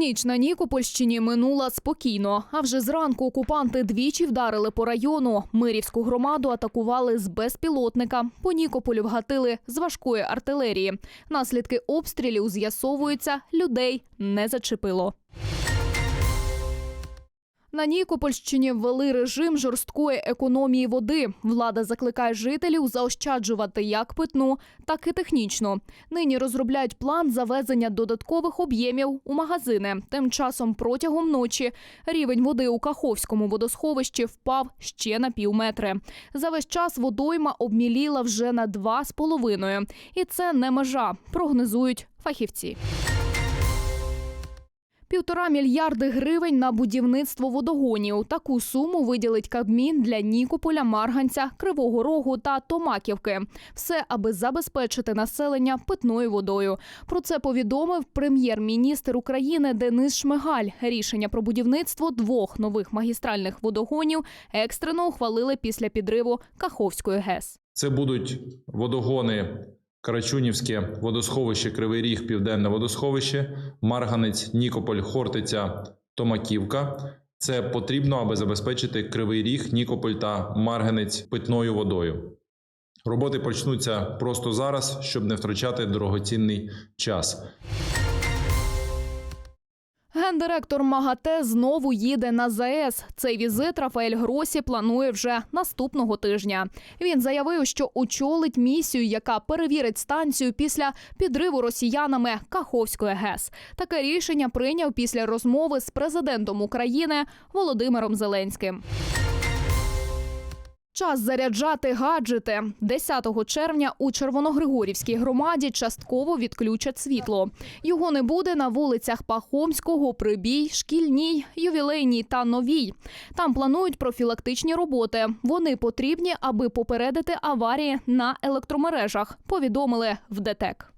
Ніч на Нікопольщині минула спокійно. А вже зранку окупанти двічі вдарили по району. Мирівську громаду атакували з безпілотника. По Нікополю вгатили з важкої артилерії. Наслідки обстрілів з'ясовуються, людей не зачепило. На Нікопольщині ввели режим жорсткої економії води. Влада закликає жителів заощаджувати як питну, так і технічну. Нині розробляють план завезення додаткових об'ємів у магазини. Тим часом протягом ночі рівень води у Каховському водосховищі впав ще на пів метри. За весь час водойма обміліла вже на два з половиною. І це не межа, прогнозують фахівці. Півтора мільярди гривень на будівництво водогонів. Таку суму виділить Кабмін для Нікополя, Марганця, Кривого Рогу та Томаківки. Все, аби забезпечити населення питною водою. Про це повідомив прем'єр-міністр України Денис Шмигаль. Рішення про будівництво двох нових магістральних водогонів екстрено ухвалили після підриву Каховської ГЕС. Це будуть водогони Карачунівське водосховище, Кривий Ріг, Південне водосховище, Марганець, Нікополь, Хортиця, Томаківка. Це потрібно, аби забезпечити Кривий Ріг, Нікополь та Марганець питною водою. Роботи почнуться просто зараз, щоб не втрачати дорогоцінний час. Гендиректор МАГАТЕ знову їде на ЗАЕС. Цей візит Рафаель Гросі планує вже наступного тижня. Він заявив, що очолить місію, яка перевірить станцію після підриву росіянами Каховської ГЕС. Таке рішення прийняв після розмови з президентом України Володимиром Зеленським. Час заряджати гаджети 10 червня у Червоногригорівській громаді частково відключать світло. Його не буде на вулицях Пахомського, Прибій, Шкільній, Ювілейній та Новій. Там планують профілактичні роботи. Вони потрібні, аби попередити аварії на електромережах. Повідомили в ДТЕК.